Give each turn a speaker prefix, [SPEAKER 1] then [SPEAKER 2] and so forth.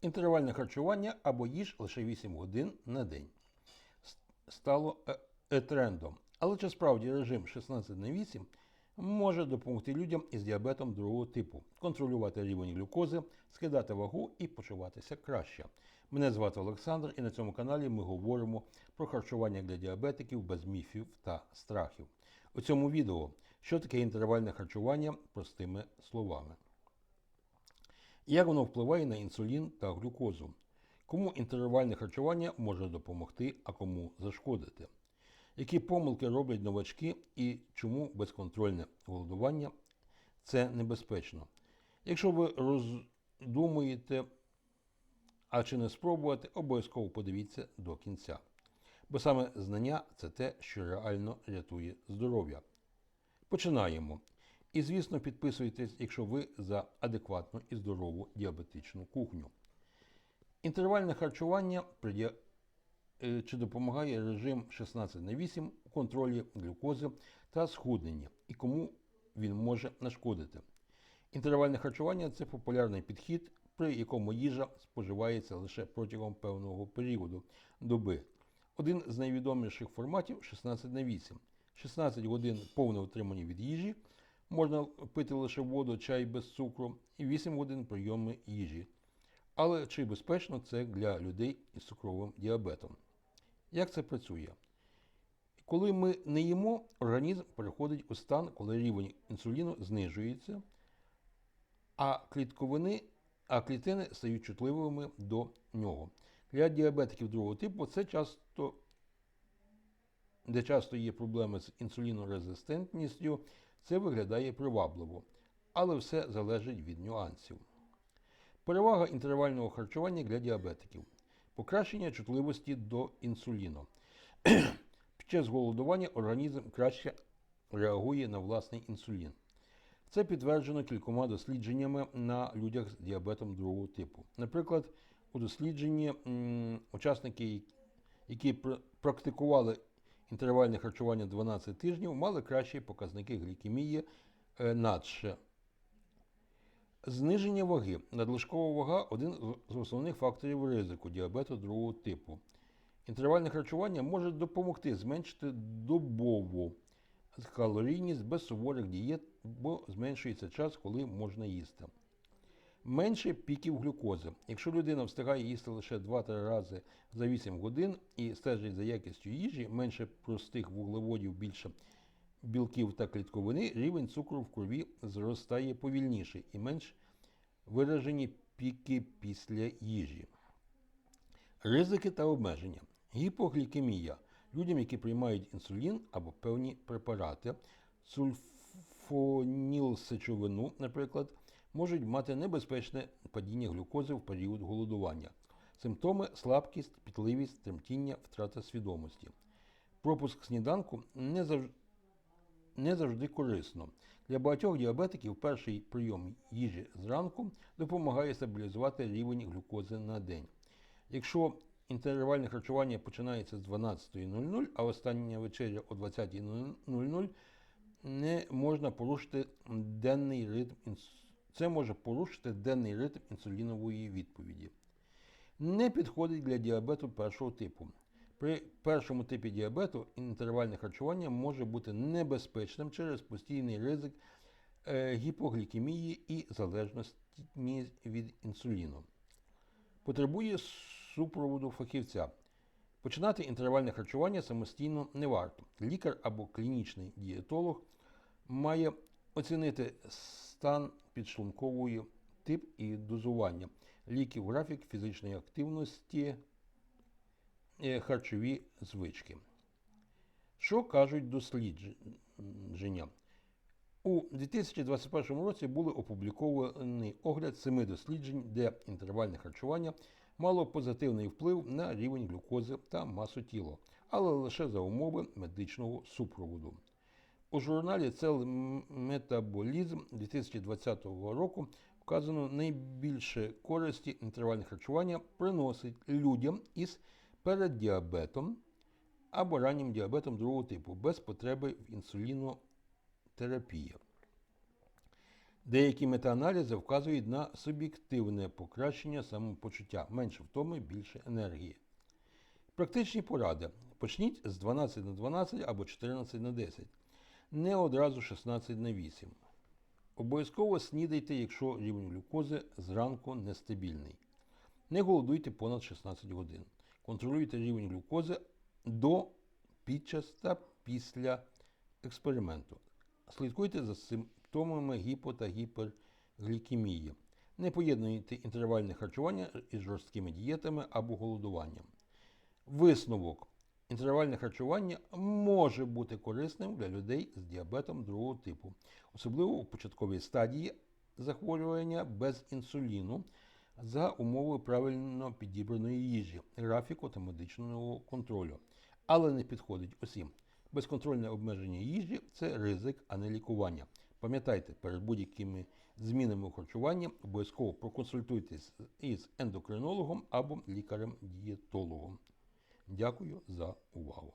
[SPEAKER 1] Інтервальне харчування або їж лише 8 годин на день стало е, е, трендом. Але чи справді режим 16 на 8 може допомогти людям із діабетом другого типу контролювати рівень глюкози, скидати вагу і почуватися краще? Мене звати Олександр, і на цьому каналі ми говоримо про харчування для діабетиків без міфів та страхів. У цьому відео що таке інтервальне харчування простими словами. Як воно впливає на інсулін та глюкозу? Кому інтервальне харчування може допомогти, а кому зашкодити? Які помилки роблять новачки і чому безконтрольне голодування це небезпечно? Якщо ви роздумуєте, а чи не спробувати, обов'язково подивіться до кінця. Бо саме знання це те, що реально рятує здоров'я. Починаємо. І, звісно, підписуйтесь, якщо ви за адекватну і здорову діабетичну кухню. Інтервальне харчування е, чи допомагає режим 16 на 8 у контролі глюкози та схудненні, і кому він може нашкодити. Інтервальне харчування це популярний підхід, при якому їжа споживається лише протягом певного періоду доби. Один з найвідоміших форматів 16 на 8. 16 годин повне утримання від їжі, можна пити лише воду, чай без цукру і 8 годин прийоми їжі. Але чи безпечно це для людей із цукровим діабетом? Як це працює? Коли ми не їмо, організм переходить у стан, коли рівень інсуліну знижується, а клітковини, а клітини стають чутливими до нього. Для діабетиків другого типу це часто, де часто є проблеми з інсулінорезистентністю, це виглядає привабливо, але все залежить від нюансів. Перевага інтервального харчування для діабетиків. Покращення чутливості до інсуліну. Під час голодування організм краще реагує на власний інсулін. Це підтверджено кількома дослідженнями на людях з діабетом другого типу. Наприклад, у дослідженні м, учасники, які практикували інтервальне харчування 12 тижнів, мали кращі показники глікемії е, надше. Зниження ваги. Надлишкова вага один з основних факторів ризику діабету другого типу. Інтервальне харчування може допомогти зменшити добову калорійність без суворих дієт, бо зменшується час, коли можна їсти. Менше піків глюкози. Якщо людина встигає їсти лише 2-3 рази за 8 годин і стежить за якістю їжі, менше простих вуглеводів, більше білків та клітковини, рівень цукру в крові зростає повільніше і менш виражені піки після їжі. Ризики та обмеження. Гіпоглікемія. Людям, які приймають інсулін або певні препарати, сульфонілсечовину, наприклад, можуть мати небезпечне падіння глюкози в період голодування. Симптоми слабкість, пітливість, тремтіння, втрата свідомості. Пропуск сніданку не завжди не завжди корисно. Для багатьох діабетиків перший прийом їжі зранку допомагає стабілізувати рівень глюкози на день. Якщо інтервальне харчування починається з 12.00, а остання вечеря о 20.00, не можна порушити денний ритм це може порушити денний ритм інсулінової відповіді. Не підходить для діабету першого типу. При першому типі діабету інтервальне харчування може бути небезпечним через постійний ризик е, гіпоглікемії і залежності від інсуліну. Потребує супроводу фахівця. Починати інтервальне харчування самостійно не варто. Лікар або клінічний дієтолог має оцінити стан підшлункової тип і дозування ліків, графік фізичної активності, е, харчові звички. Що кажуть дослідження? У 2021 році були опублікований огляд семи досліджень, де інтервальне харчування мало позитивний вплив на рівень глюкози та масу тіла, але лише за умови медичного супроводу. У журналі Cell Metabolism 2020 року вказано найбільше користі інтервальне харчування приносить людям із переддіабетом або раннім діабетом другого типу без потреби в інсулінотерапії. Деякі метааналізи вказують на суб'єктивне покращення самопочуття, менше втоми, більше енергії. Практичні поради. Почніть з 12 на 12 або 14 на 10. Не одразу 16 на 8. Обов'язково снідайте, якщо рівень глюкози зранку нестабільний. Не голодуйте понад 16 годин. Контролюйте рівень глюкози до, під час та після експерименту. Слідкуйте за симптомами гіпо та гіперглікемії. Не поєднуйте інтервальне харчування із жорсткими дієтами або голодуванням. Висновок. Інтервальне харчування може бути корисним для людей з діабетом другого типу, особливо у початковій стадії захворювання без інсуліну за умови правильно підібраної їжі, графіку та медичного контролю. Але не підходить усім. Безконтрольне обмеження їжі це ризик, а не лікування. Пам'ятайте, перед будь-якими змінами у харчуванні обов'язково проконсультуйтесь із ендокринологом або лікарем-дієтологом. Дякую за увагу.